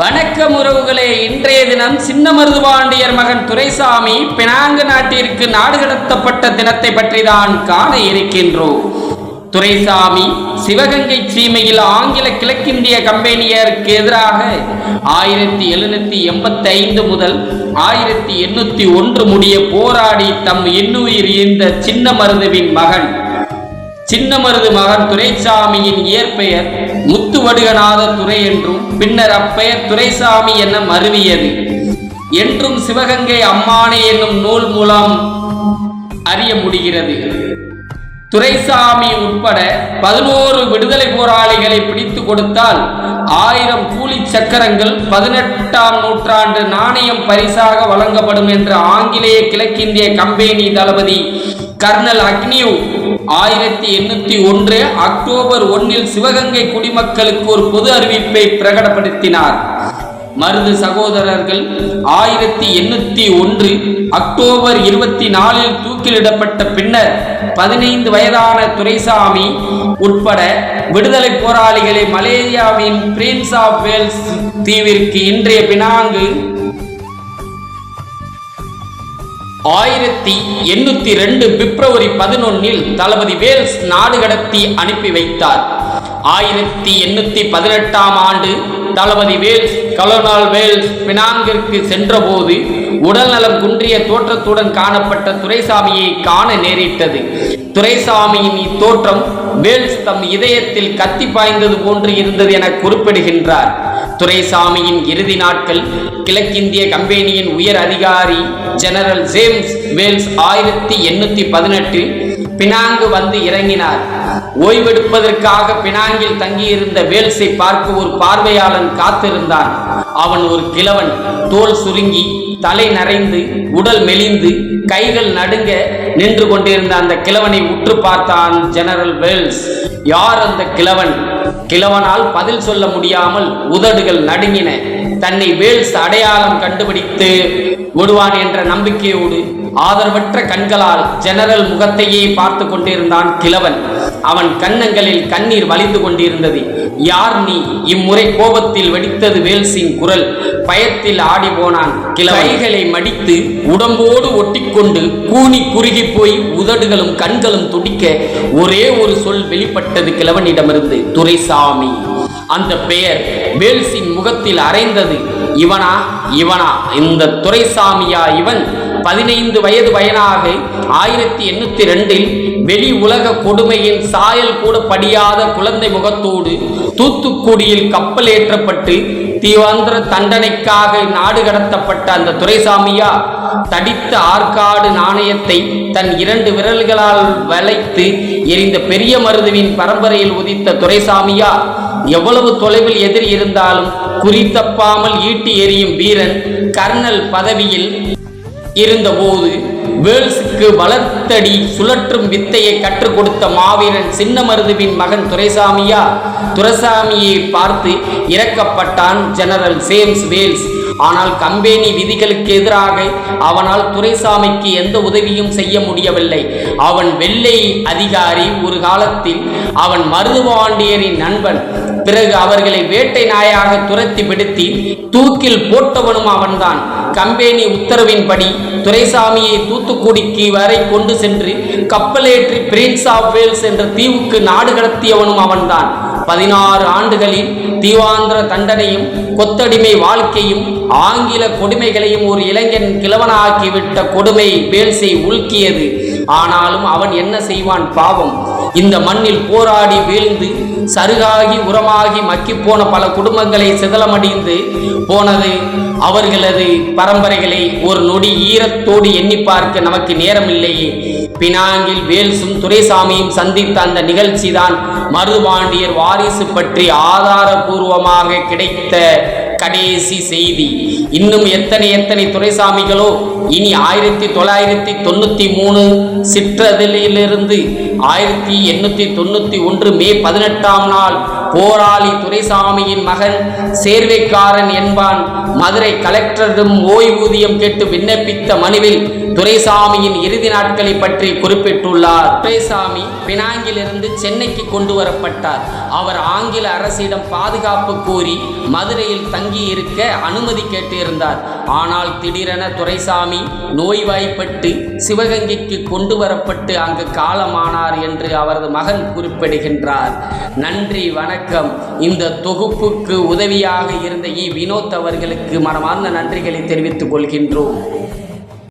வணக்கம் உறவுகளே. இன்றைய தினம் சின்ன மருதுபாண்டியர் மகன் துரைசாமி பினாங்கு நாட்டிற்கு நாடு கடத்தப்பட்ட தினத்தை பற்றி தான் காண இருக்கின்றோம். துரைசாமி சிவகங்கை சீமையில் ஆங்கில கிழக்கிந்திய கம்பெனியருக்கு எதிராக ஆயிரத்தி எழுநூத்தி எண்பத்தி ஐந்து முதல் ஆயிரத்தி எண்ணூத்தி ஒன்று முடிய போராடி தம் எண்ணுயிர் ஈந்த சின்ன மருதுவின் மகன் சின்னமருது மகன் துரைசாமியின் இயற்பெயர் முத்துவடுகநாத துரை என்றும் பின்னர் அப்பெயர் துரைசாமி என மருவியது. என்றும் சிவகங்கை அம்மானை என்னும் நூல் மூலம் அறிய முடிகிறது. துரைசாமி உட்பட பதினோரு விடுதலை போராளிகளை பிடித்து கொடுத்தால் ஆயிரம் கூலி சக்கரங்கள் பதினெட்டாம் நூற்றாண்டு நாணயம் பரிசாக வழங்கப்படும் என்ற ஆங்கிலேய கிழக்கிந்திய கம்பெனி தளபதி கர்னல் அக்னியூ ஆயிரத்தி எண்ணூத்தி ஒன்று அக்டோபர் ஒன்னில் சிவகங்கை குடிமக்களுக்கு ஒரு பொது அறிவிப்பை பிரகடப்படுத்தினார். மருது சகோதரர்கள் ஆயிரத்தி எண்ணூத்தி ஒன்று அக்டோபர் இருபத்தி நாலில் தூக்கிலிடப்பட்ட பின்னர் பதினைந்து வயதான துரைசாமி உட்பட விடுதலை போராளிகளை மலேசியாவின் பிரின்ஸ் ஆஃப் வேல்ஸ் தீவிற்கு இன்றைய பினாங்கு ஆயிரத்தி எண்ணூத்தி ரெண்டு பிப்ரவரி பதினொன்னில் தளபதி வேல்ஸ் நாடு கடத்தி அனுப்பி வைத்தார். ஆயிரத்தி எண்ணூத்தி பதினெட்டாம் ஆண்டு தளபதி வேல்ஸ் கலோனால் வேல்ஸ் பினாங்கிற்கு சென்றபோது உடல்நலம் குன்றிய தோற்றத்துடன் காணப்பட்ட துரைசாமியை காண நேரிட்டது. துரைசாமியின் இத்தோற்றம் வேல்ஸ் தம் இதயத்தில் கத்தி பாய்ந்தது போன்று இருந்தது என குறிப்பிடுகின்றார். துரைசாமியின் இறுதி நாட்கள் கிழக்கிந்திய கம்பெனியின் உயர் அதிகாரி ஜெனரல் ஜேம்ஸ் வேல்ஸ் ஆயிரத்தி எண்ணூத்தி பதினெட்டில் பினாங்கு வந்து இறங்கினார். ஓய்வெடுப்பதற்காக பினாங்கில் தங்கியிருந்த வேல்ஸை பார்க்க ஒரு பார்வையாளன் காத்திருந்தான். அவன் ஒரு கிழவன். தோல் சுருங்கி தலை நரைந்து உடல் மெலிந்து கைகள் நடுங்க நின்று கொண்டிருந்த அந்த கிழவனை உற்று பார்த்தான் ஜெனரல் வேல்ஸ். யார் அந்த கிழவன்? கிழவனால் பதில் சொல்ல முடியாமல் உதடுகள் நடுங்கின. தன்னை வேல்ஸ் அடையாளம் கண்டுபிடித்து விடுவான் என்ற நம்பிக்கையோடு ஆதரவற்ற கண்களால் ஜெனரல் முகத்தையே பார்த்து கொண்டிருந்தான் கிழவன். அவன் கன்னங்களில் கண்ணீர் வலிந்து கொண்டிருந்தது. யார் நீ? இம்முறை கோபத்தில் வெடித்தது வேல்சிங் குரல். பயத்தில் ஆடி போனான். கிழவைகளை மடித்து உடம்போடு ஒட்டிக்கொண்டு கூனி குறுகி போய் உதடுகளும் கண்களும் துடிக்க ஒரே ஒரு சொல் வெளிப்பட்டது கிழவனிடமிருந்து துரைசாமி. அந்த பெயர் வேல்சின் முகத்தில் அரைந்தது. இவனா? இவனா? இந்த துரைசாமியா இவன்? பதினைந்து வயது பயனாக ஆயிரத்தி எண்ணூத்தி ரெண்டில் வெளி உலக கொடுமையின் சாயல் கூட படியாத குழந்தை முகத்தோடு தூத்துக்குடியில் கப்பல் ஏற்றப்பட்டு தீவாந்திர தண்டனைக்காக நாடு கடத்தப்பட்ட அந்த துரைசாமியா தடித்த ஆற்காடு நாணயத்தை தன் இரண்டு விரல்களால் வளைத்து எரிந்த பெரிய மருதுவின் பரம்பரையில் உதித்த துரைசாமியா எவ்வளவு தொலைவில் எதிரி இருந்தாலும் குறித்தப்பாமல் ஈட்டி எறியும் வீரன் கர்னல் பதவியில் இருந்தபோது வேல்ஸுக்கு வளர்த்தடி சுழற்றும் வித்தையை கற்றுக் கொடுத்த மாவீரன் சின்ன மருதுவின் மகன் துரைசாமியா துரைசாமியை பார்த்து இறக்கப்பட்டான் ஜெனரல் சேம்ஸ் வேல்ஸ். ஆனால் கம்பெனி விதிகளுக்கு எதிராக அவனால் துரைசாமிக்கு எந்த உதவியும் செய்ய முடியவில்லை. அவன் வெள்ளை அதிகாரி ஒரு காலத்தில் அவன் மருதுபாண்டியரின் நண்பன். பிறகு அவர்களை வேட்டை நாயாக துரத்தி விடுத்தி தூக்கில் போட்டவனும் அவன்தான். கம்பெனி உத்தரவின்படி துரைசாமியை தூத்துக்குடிக்கு வரை கொண்டு சென்று கப்பலேற்றி பிரின்ஸ் ஆஃப் வேல்ஸ் என்ற தீவுக்கு நாடு கடத்தியவனும் அவன்தான். பதினாறு ஆண்டுகளில் தீவாந்திர தண்டனையும் கொத்தடிமை வாழ்க்கையும் ஆங்கில கொடுமைகளையும் ஒரு இளைஞன் கிழவனாக்கிவிட்ட கொடுமை வேல்ஸை உலுக்கியது. ஆனாலும் அவன் என்ன செய்வான் பாவம்? இந்த மண்ணில் போராடி வீழ்ந்து சருகாகி உரமாகி மக்கிப்போன பல குடும்பங்களை சிதலமடிந்து போனது அவர்களது பரம்பரைகளை ஒரு நொடி ஈரத்தோடு எண்ணி பார்க்க நமக்கு நேரமில்லையே. பினாங்கில் வேல்சும் துரைசாமியும் சந்தித்த அந்த நிகழ்ச்சிதான் மருதுபாண்டியர் வாரிசு பற்றி ஆதாரபூர்வமாக கிடைத்த கடைசி செய்தி. இன்னும் எத்தனை எத்தனை துரைசாமிகளோ இனி ஆயிரத்தி தொள்ளாயிரத்தி தொண்ணூத்தி மூணு சிற்றதிலிருந்து ஆயிரத்தி எண்ணூத்தி தொண்ணூத்தி ஒன்று மே பதினெட்டாம் நாள் போராளி துரைசாமியின் மகன் சேர்வைக்காரன் என்பான். மதுரை கலெக்டரிடம் ஓய்வூதியம் கேட்டு விண்ணப்பித்த மனுவில் துரைசாமியின் இறுதி நாட்களை பற்றி குறிப்பிட்டுள்ளார். துரைசாமி பினாங்கிலிருந்து சென்னைக்கு கொண்டு வரப்பட்டார். அவர் ஆங்கில அரசிடம் பாதுகாப்பு கோரி மதுரையில் தங்கி இருக்க அனுமதி கேட்டிருந்தார். ஆனால் திடீரென துரைசாமி நோய்வாய்ப்பட்டு சிவகங்கைக்கு கொண்டு வரப்பட்டு அங்கு காலமானார் என்று அவரது மகன் குறிப்பிடுகின்றார். நன்றி வணக்கம். இந்த தொகுப்புக்கு உதவியாக இருந்த இ வினோத் அவர்களுக்கு மனமார்ந்த நன்றிகளை தெரிவித்துக் கொள்கின்றோம்.